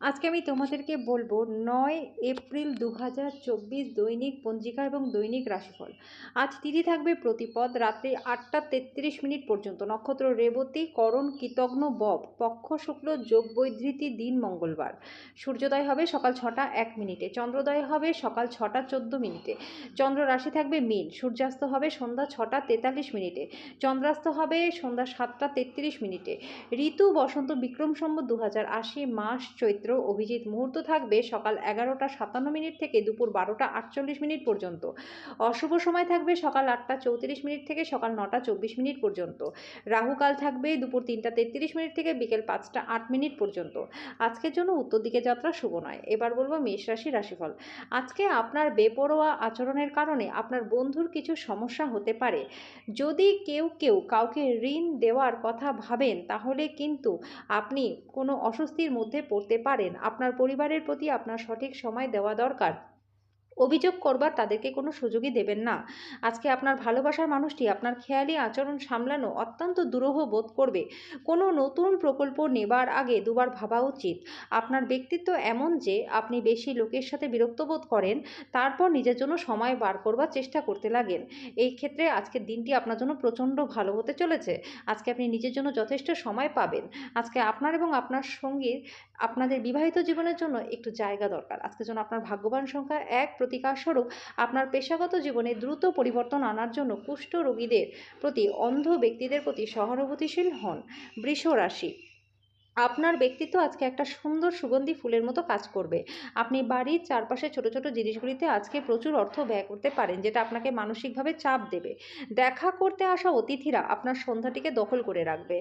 আজকে আমি তোমাদেরকে বলব নয় এপ্রিল দু হাজার চব্বিশ দৈনিক পঞ্জিকা এবং দৈনিক রাশিফল। আজ তিথি থাকবে প্রতিপদ, রাত্রি আটটা তেত্রিশ মিনিট পর্যন্ত। নক্ষত্র রেবতী, করণ কৃতজ্ঞ বব, পক্ষ, শুক্ল, যোগ, বৈধৃতি, দিন, মঙ্গলবার। সূর্যোদয় হবে সকাল ছটা এক মিনিটে, চন্দ্রোদয় হবে সকাল ছটা চোদ্দ মিনিটে। চন্দ্র রাশি থাকবে মিন, সূর্যাস্ত হবে সন্ধ্যা ছটা তেতাল্লিশ মিনিটে। চন্দ্রাস্ত হবে সন্ধ্যা সাতটা তেত্রিশ মিনিটে। ঋতু বসন্ত বিক্রম সম্বত দু হাজার আশি মাস চৈত্র অভিজিৎ মুহূর্ত থাকবে সকাল এগারোটা সাতান্ন মিনিট থেকে দুপুর বারোটা আটচল্লিশ মিনিট পর্যন্ত। অশুভ সময় থাকবে সকাল আটটা চৌত্রিশ মিনিট থেকে সকাল নটা চব্বিশ মিনিট পর্যন্ত। রাহুকাল থাকবে দুপুর তিনটা তেত্রিশ মিনিট থেকে বিকেল পাঁচটা আট মিনিট পর্যন্ত। আজকের জন্য উত্তর দিকে যাত্রা শুভ নয়। এবার বলব মেষ রাশি রাশিফল। আজকে আপনার বেপরোয়া আচরণের কারণে আপনার বন্ধুর কিছু সমস্যা হতে পারে। যদি কেউ কেউ কাউকে ঋণ দেওয়ার কথা ভাবেন, তাহলে কিন্তু আপনি কোনো অস্বস্তির মধ্যে পড়তে পারেন আপনার পরিবারের প্রতি আপনার সঠিক সময় দেওয়া দরকার। অভিযোগ করবার তাদেরকে কোনো সুযোগই দেবেন না। আজকে আপনার ভালোবাসার মানুষটি আপনার খেয়ালি আচরণ সামলানো অত্যন্ত দুরূহ বোধ করবে। কোনো নতুন প্রকল্প নেবার আগে দুবার ভাবা উচিত। আপনার ব্যক্তিত্ব এমন যে, আপনি বেশি লোকের সাথে বিরক্ত বোধ করেন, তারপর নিজের জন্য সময় বার করবার চেষ্টা করতে লাগেন। এই ক্ষেত্রে আজকের দিনটি আপনার জন্য প্রচণ্ড ভালো হতে চলেছে। আজকে আপনি নিজের জন্য যথেষ্ট সময় পাবেন। আজকে আপনার এবং আপনার সঙ্গীর, আপনাদের বিবাহিত জীবনের জন্য একটু জায়গা দরকার। আজকের জন্য আপনার ভাগ্যবান সংখ্যা এক প্রতিকার স্বরূপ আপনার পেশাগত জীবনে দ্রুত পরিবর্তন আনার জন্য কুষ্ঠ রোগীদের প্রতি অন্ধ ব্যক্তিদের প্রতি সহানুভূতিশীল হন। বৃষ রাশি আপনার ব্যক্তিত্ব আজকে একটা সুন্দর সুগন্ধি ফুলের মতো কাজ করবে। আপনি বাড়ির চারপাশে ছোট ছোট জিনিসগুলিতে আজকে প্রচুর অর্থ ব্যয় করতে পারেন, যেটা আপনাকে মানসিকভাবে চাপ দেবে। দেখা করতে আসা অতিথিরা আপনার সন্ধ্যাটিকে দখল করে রাখবে।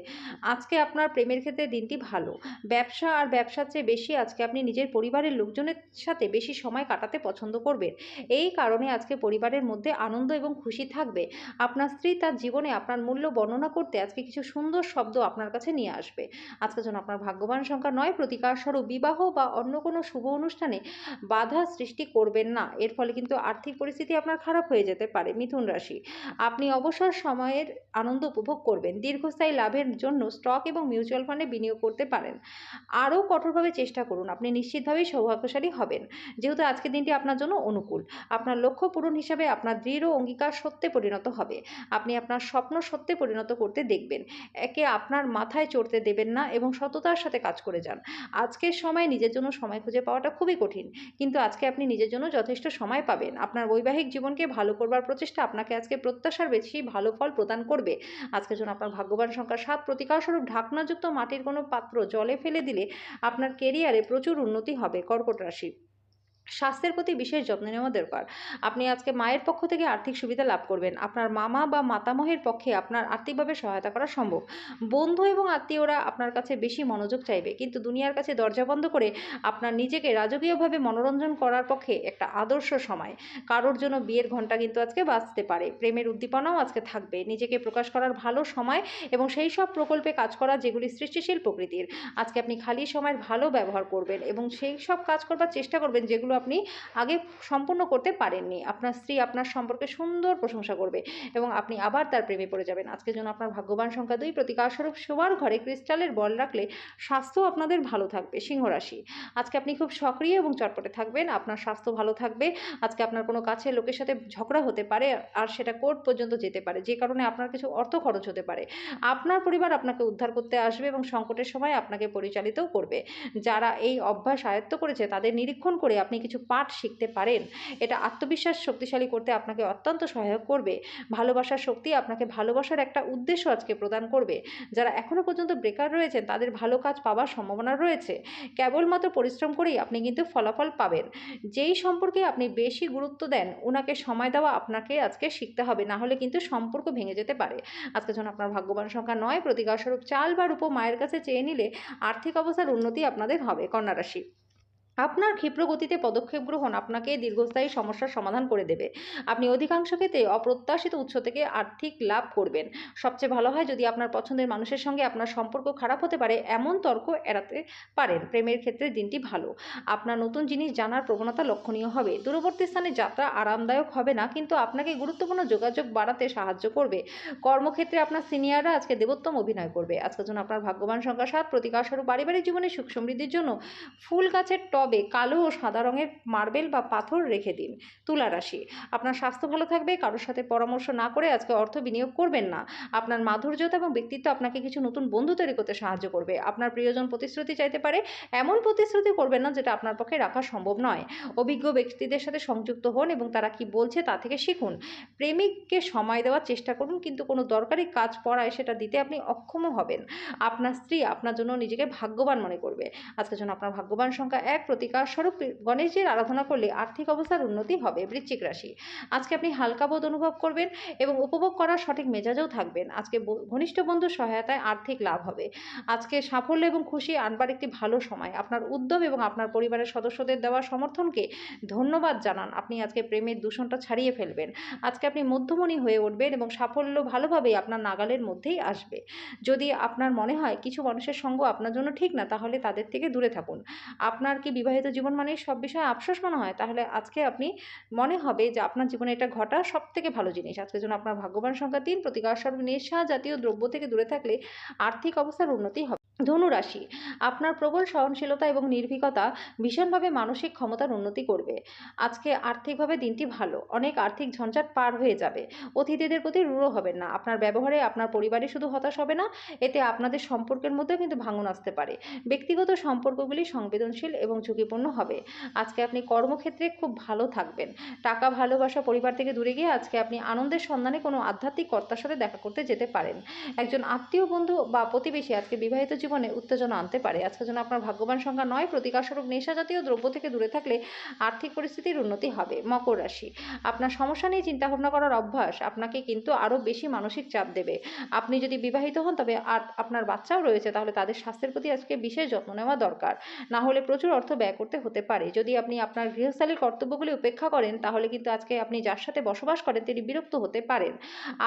আজকে আপনার প্রেমের ক্ষেত্রে দিনটি ভালো। ব্যবসা আর ব্যবসার চেয়ে বেশি আজকে আপনি নিজের পরিবারের লোকজনের সাথে বেশি সময় কাটাতে পছন্দ করবেন। এই কারণে আজকে পরিবারের মধ্যে আনন্দ এবং খুশি থাকবে। আপনার স্ত্রী তার জীবনে আপনার মূল্য বর্ণনা করতে আজকে কিছু সুন্দর শব্দ আপনার কাছে নিয়ে আসবে। আজকে যেন আপনার ভাগ্যবান সংখ্যা নয় প্রতিকার স্বরূপ বিবাহ বা অন্য কোনো শুভ অনুষ্ঠানে বাধা সৃষ্টি করবেন না। এর ফলে কিন্তু আর্থিক পরিস্থিতি আপনার খারাপ হয়ে যেতে পারে, মিথুন রাশি। আপনি অবসর সময়ের আনন্দ উপভোগ করবেন, দীর্ঘস্থায়ী লাভের জন্য স্টক এবং মিউচুয়াল ফান্ডে বিনিয়োগ করতে পারেন। আরও কঠোরভাবে চেষ্টা করুন, আপনি নিশ্চিতভাবেই সৌভাগ্যশালী হবেন। যেহেতু আজকের দিনটি আপনার জন্য অনুকূল, আপনার লক্ষ্য পূরণ হিসাবে আপনার দৃঢ় অঙ্গীকার সত্যে পরিণত হবে। আপনি আপনার স্বপ্ন সত্যে পরিণত করতে দেখবেন। একে আপনার মাথায় চড়তে দেবেন না এবং সততার সাথে কাজ করে যান। আজকের সময় নিজের জন্য সময় খুঁজে পাওয়াটা খুবই কঠিন। কিন্তু আজকে আপনি নিজের জন্য যথেষ্ট সময় পাবেন। আপনার বৈবাহিক জীবনকে ভালো করবার প্রচেষ্টা আপনাকে আজকে প্রত্যাশার বেশি ভালো ফল প্রদান করবে। আজকের জন্য আপনার ভাগ্যবান সংখ্যা সাত প্রতিকারস্বরূপ ঢাকনাযুক্ত মাটির কোনো পাত্র জলে ফেলে দিলে আপনার কেরিয়ারে প্রচুর উন্নতি হবে। কর্কট রাশি স্বাস্থ্যের প্রতি বিশেষ যত্ন নেওয়া দরকার। আপনি আজকে মায়ের পক্ষ থেকে আর্থিক সুবিধা লাভ করবেন। আপনার মামা বা মাতামহের পক্ষে আপনার আর্থিকভাবে সহায়তা করা সম্ভব। বন্ধু এবং আত্মীয়রা আপনার কাছে বেশি মনোযোগ চাইবে। কিন্তু দুনিয়ার কাছে দরজা বন্ধ করে আপনার নিজেকে রাজকীয়ভাবে মনোরঞ্জন করার পক্ষে একটা আদর্শ সময়। কারোর জন্য বিয়ের ঘণ্টা কিন্তু আজকে বাঁচতে পারে। প্রেমের উদ্দীপনাও আজকে থাকবে। নিজেকে প্রকাশ করার ভালো সময় এবং সেই সব প্রকল্পে কাজ করা যেগুলি সৃষ্টিশীল প্রকৃতির। আজকে আপনি খালি সময়ের ভালো ব্যবহার করবেন এবং সেই সব কাজ করবার চেষ্টা করবেন যেগুলো আপনি আগে সম্পূর্ণ করতে পারেননি। আপনার স্ত্রী আপনার সম্পর্কে সুন্দর প্রশংসা করবে এবং আপনি আবার তার প্রেমে পড়ে যাবেন। আজকের জন্য আপনার ভাগ্যবান সংখ্যা দুই। প্রতিকারস্বরূপ শোবার ঘরে ক্রিস্টালের বল রাখলে স্বাস্থ্য আপনাদের ভালো থাকবে। সিংহ রাশি। আজকে আপনি খুব সক্রিয় এবং চটপটে থাকবেন। আপনার স্বাস্থ্য ভালো থাকবে। আজকে আপনার কোনো কাছের লোকের সাথে ঝগড়া হতে পারে আর সেটা কোর্ট পর্যন্ত যেতে পারে। যে কারণে আপনার কিছু অর্থ খরচ হতে পারে। আপনার পরিবার আপনাকে উদ্ধার করতে আসবে এবং সংকটের সময় আপনাকে পরিচালিতও করবে। যারা এই অভ্যাস আয়ত্ত করেছে তাদের নিরীক্ষণ করে আপনি কিছু পাঠ শিখতে পারেন। এটা আত্মবিশ্বাস শক্তিশালী করতে আপনাকে অত্যন্ত সহায়ক করবে। ভালোবাসার শক্তি আপনাকে ভালোবাসার একটা উদ্দেশ্য আজকে প্রদান করবে। যারা এখনও পর্যন্ত বেকার রয়েছেন, তাদের ভালো কাজ পাওয়ার সম্ভাবনা রয়েছে। কেবলমাত্র পরিশ্রম করেই আপনি কিন্তু ফলাফল পাবেন। যেই সম্পর্কে আপনি বেশি গুরুত্ব দেন ওনাকে সময় দেওয়া আপনাকে আজকে শিখতে হবে। না হলে কিন্তু সম্পর্ক ভেঙে যেতে পারে। আজকে যখন আপনার ভাগ্যবান সংখ্যা নয়, প্রতিকারস্বরূপ চাল বা রূপ মায়ের কাছে চেয়ে নিলে আর্থিক অবস্থার উন্নতি আপনাদের হবে, কন্যা রাশি। আপনার ক্ষিপ্র গতিতে পদক্ষেপ গ্রহণ আপনাকে দীর্ঘস্থায়ী সমস্যার সমাধান করে দেবে। আপনি অধিকাংশ ক্ষেত্রে অপ্রত্যাশিত উৎস থেকে আর্থিক লাভ করবেন। সবচেয়ে ভালো হয় যদি আপনার পছন্দের মানুষের সঙ্গে আপনার সম্পর্ক খারাপ হতে পারে, এমন তর্ক এড়াতে পারেন। প্রেমের ক্ষেত্রে দিনটি ভালো। আপনার নতুন জিনিস জানার প্রবণতা লক্ষণীয় হবে। দূরবর্তী স্থানে যাত্রা আরামদায়ক হবে না, কিন্তু আপনাকে গুরুত্বপূর্ণ যোগাযোগ বাড়াতে সাহায্য করবে। কর্মক্ষেত্রে আপনার সিনিয়ররা আজকে দেবোত্তম অভিনয় করবে। আজকের জন্য আপনার ভাগ্যবান সংখ্যা সাত। প্রতিকার স্বরূপ পারিবারিক জীবনে সুখ সমৃদ্ধির জন্য ফুল গাছের টবে কালো ও সাদা রঙের মার্বেল বা পাথর রেখে দিন। তুলা রাশি। আপনার স্বাস্থ্য ভালো থাকবে, কারোর সাথে পরামর্শ না করে আজকে অর্থ বিনিয়োগ করবেন না। আপনার মাধুর্যতা এবং ব্যক্তিত্ব আপনাকে কিছু নতুন বন্ধু তৈরি করতে সাহায্য করবে। আপনার প্রিয়জন প্রতিশ্রুতি চাইতে পারে, এমন প্রতিশ্রুতি করবেন না যেটা আপনার পক্ষে রাখা সম্ভব নয়। অভিজ্ঞ ব্যক্তিদের সাথে সংযুক্ত হন এবং তারা কি বলছে তা থেকে শিখুন। প্রেমিককে সময় দেওয়ার চেষ্টা করুন, কিন্তু কোনো দরকারি কাজ পড়ায় সেটা দিতে আপনি অক্ষম হবেন। আপনার স্ত্রী আপনার জন্য নিজেকে ভাগ্যবান মনে করবে। আজকের জন্য আপনার ভাগ্যবান সংখ্যা এক। প্রতিকার স্বরূপ গণেশজির আরাধনা করলে আর্থিক অবস্থার উন্নতি হবে, বৃশ্চিক রাশি। আজকে আপনি হালকা বোধ অনুভব করবেন এবং উপভোগ করার সঠিক মেজাজেও থাকবেন। আজকে ঘনিষ্ঠ বন্ধুর সহায়তায় আর্থিক লাভ হবে। আজকে সাফল্য এবং খুশি আনবার একটি ভালো সময়। আপনার উদ্যম এবং আপনার পরিবারের সদস্যদের দেওয়া সমর্থনকে ধন্যবাদ জানান। আপনি আজকে প্রেমের দূষণটা ছাড়িয়ে ফেলবেন। আজকে আপনি মধ্যমণি হয়ে উঠবেন এবং সাফল্য ভালোভাবেই আপনার নাগালের মধ্যেই আসবে। যদি আপনার মনে হয় কিছু মানুষের সঙ্গ আপনার জন্য ঠিক না, তাহলে তাদের থেকে দূরে থাকুন। আপনার কি বিবাহিত জীবন মানেই সব বিষয়ে আফসোস মনে হয়। তাহলে আজকে আপনি মনে হবে যে আপনার জীবনে এটা ঘটা সব থেকে ভালো জিনিস। আজকের জন্য আপনার ভাগ্যবান সংখ্যা তিন, প্রতিকার সর্বনেশা নেশা জাতীয় দ্রব্য থেকে দূরে থাকলে আর্থিক অবস্থার উন্নতি হবে। ধনু রাশি, আপনার প্রবল সহনশীলতা এবং নির্ভীকতা ভীষণভাবে মানসিক ক্ষমতার উন্নতি করবে। আজকে আর্থিকভাবে দিনটি ভালো, অনেক আর্থিক ঝঞ্ঝাট পার হয়ে যাবে। অতিথিদের প্রতি রূঢ় হবেন না, আপনার ব্যবহারে আপনার পরিবারই শুধু হতাশ হবে না, এতে আপনাদের সম্পর্কের মধ্যেও কিন্তু ভাঙন আসতে পারে। ব্যক্তিগত সম্পর্কগুলি সংবেদনশীল এবং ঝুঁকিপূর্ণ হবে। আজকে আপনি কর্মক্ষেত্রে খুব ভালো থাকবেন। টাকা ভালোবাসা পরিবার থেকে দূরে গিয়ে আজকে আপনি আনন্দের সন্ধানে কোনো আধ্যাত্মিক কর্তার সাথে দেখা করতে যেতে পারেন। একজন আত্মীয় বন্ধু বা প্রতিবেশী আজকে বিবাহিত জীবনে উত্তেজনা আনতে পারে। আজকের জন্য আপনার ভাগ্যবান সংখ্যা নয়। প্রতিকারস্বরূপ নেশা জাতীয় দ্রব্য থেকে দূরে থাকলে আর্থিক পরিস্থিতির উন্নতি হবে। মকর রাশি। আপনার সমস্যা নিয়ে চিন্তাভাবনা করার অভ্যাস আপনাকে কিন্তু আরও বেশি মানসিক চাপ দেবে। আপনি যদি বিবাহিত হন, তবে আর আপনার বাচ্চাও রয়েছে, তাহলে তাদের স্বাস্থ্যের প্রতি আজকে বিশেষ যত্ন নেওয়া দরকার। না হলে প্রচুর অর্থ ব্যয় করতে হতে পারে। যদি আপনি আপনার গৃহস্থালীর কর্তব্যগুলি উপেক্ষা করেন, তাহলে কিন্তু আজকে আপনি যার সাথে বসবাস করেন, তিনি বিরক্ত হতে পারেন।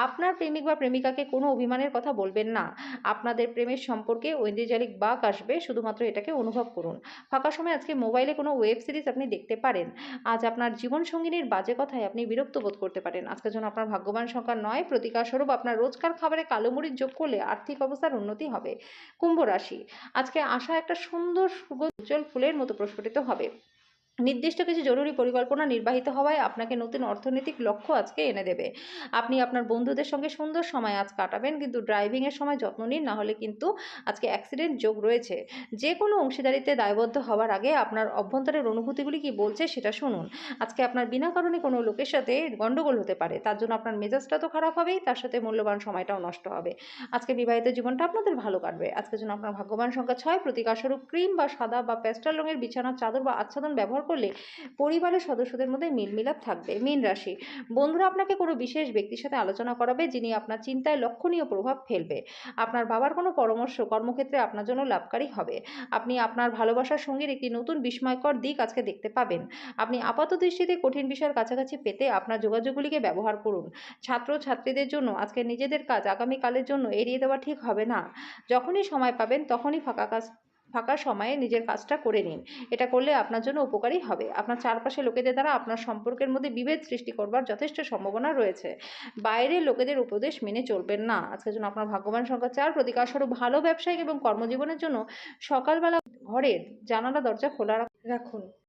আপনার প্রেমিক বা প্রেমিকাকে কোনো অভিমানের কথা বলবেন না। আপনাদের প্রেমের সম্পর্কে ঐন্দ্রজালিক বাক আসবে, শুধুমাত্র এটাকে অনুভব করুন। ফাঁকা সময় আজকে মোবাইলে কোনো ওয়েব সিরিজ আপনি দেখতে পারেন। আজ আপনার জীবন সঙ্গিনীর বাজে কথায় আপনি বিরক্ত বোধ করতে পারেন। আজকের জন্য আপনার ভাগ্যবান সংখ্যা নয়। প্রতিকারস্বরূপ আপনার রোজকার খাবারে কালো মরিচ যোগ করলে আর্থিক অবস্থার উন্নতি হবে। কুম্ভ রাশি, আজকে আশা একটা সুন্দর সুগন্ধ উজ্জ্বল ফুলের মতো প্রস্ফুটিত হবে। নির্দিষ্ট কিছু জরুরি পরিকল্পনা নির্বাহিত হওয়ায় আপনাকে নতুন অর্থনৈতিক লক্ষ্য আজকে এনে দেবে। আপনি আপনার বন্ধুদের সঙ্গে সুন্দর সময় আজ কাটাবেন, কিন্তু ড্রাইভিংয়ের সময় যত্ন নিন, না হলে কিন্তু আজকে অ্যাক্সিডেন্ট যোগ রয়েছে। যে কোনো অংশীদারিতে দায়বদ্ধ হওয়ার আগে আপনার অভ্যন্তরের অনুভূতিগুলি কি বলছে সেটা শুনুন। আজকে আপনার বিনা কারণে কোনো লোকের সাথে গণ্ডগোল হতে পারে, তার জন্য আপনার মেজাজটা তো খারাপ হবেই, তার সাথে মূল্যবান সময়টাও নষ্ট হবে। আজকে বিবাহিত জীবনটা আপনাদের ভালো কাটবে। আজকের জন্য আপনার ভাগ্যবান সংখ্যা ছয়, প্রতিকারস্বরূপ ক্রিম বা সাদা বা প্যাস্টাল রঙের বিছানার চাদর বা আচ্ছাদন ব্যবহার করলে পরিবারের সদস্যদের মধ্যে মিলমিলাপ থাকবে, মীন রাশি। বন্ধুরা, আপনাকে কোনো বিশেষ ব্যক্তির সাথে আলোচনা করাবে যিনি আপনার চিন্তায় লক্ষণীয় প্রভাব ফেলবে। আপনার বাবার কোনো পরামর্শ, কর্মক্ষেত্রে আপনার জন্য লাভকারী হবে। আপনি আপনার ভালোবাসার সঙ্গীর একটি নতুন বিস্ময়কর দিক আজকে দেখতে পাবেন। আপনি আপাত দৃষ্টিতে কঠিন বিষয়ের কাছাকাছি পেতে আপনার যোগাযোগগুলিকে ব্যবহার করুন। ছাত্র ছাত্রীদের জন্য আজকে নিজেদের কাজ আগামীকালের জন্য এড়িয়ে দেওয়া ঠিক হবে না। যখনই সময় পাবেন, তখনই ফাঁকা কাজ ফাঁকা সময়ে নিজের কাজটা করে নিন। এটা করলে আপনার জন্য উপকারী হবে। আপনার চারপাশে লোকেদের দ্বারা আপনার সম্পর্কের মধ্যে বিভেদ সৃষ্টি করবার যথেষ্ট সম্ভাবনা রয়েছে। বাইরের লোকেদের উপদেশ মেনে চলবেন না। আজকের জন্য আপনার ভাগ্যবান সংখ্যা চার। প্রতিকারস্বরূপ ভালো ব্যবসায়িক এবং কর্মজীবনের জন্য সকালবেলা ঘরের জানালা দরজা খোলা রাখুন।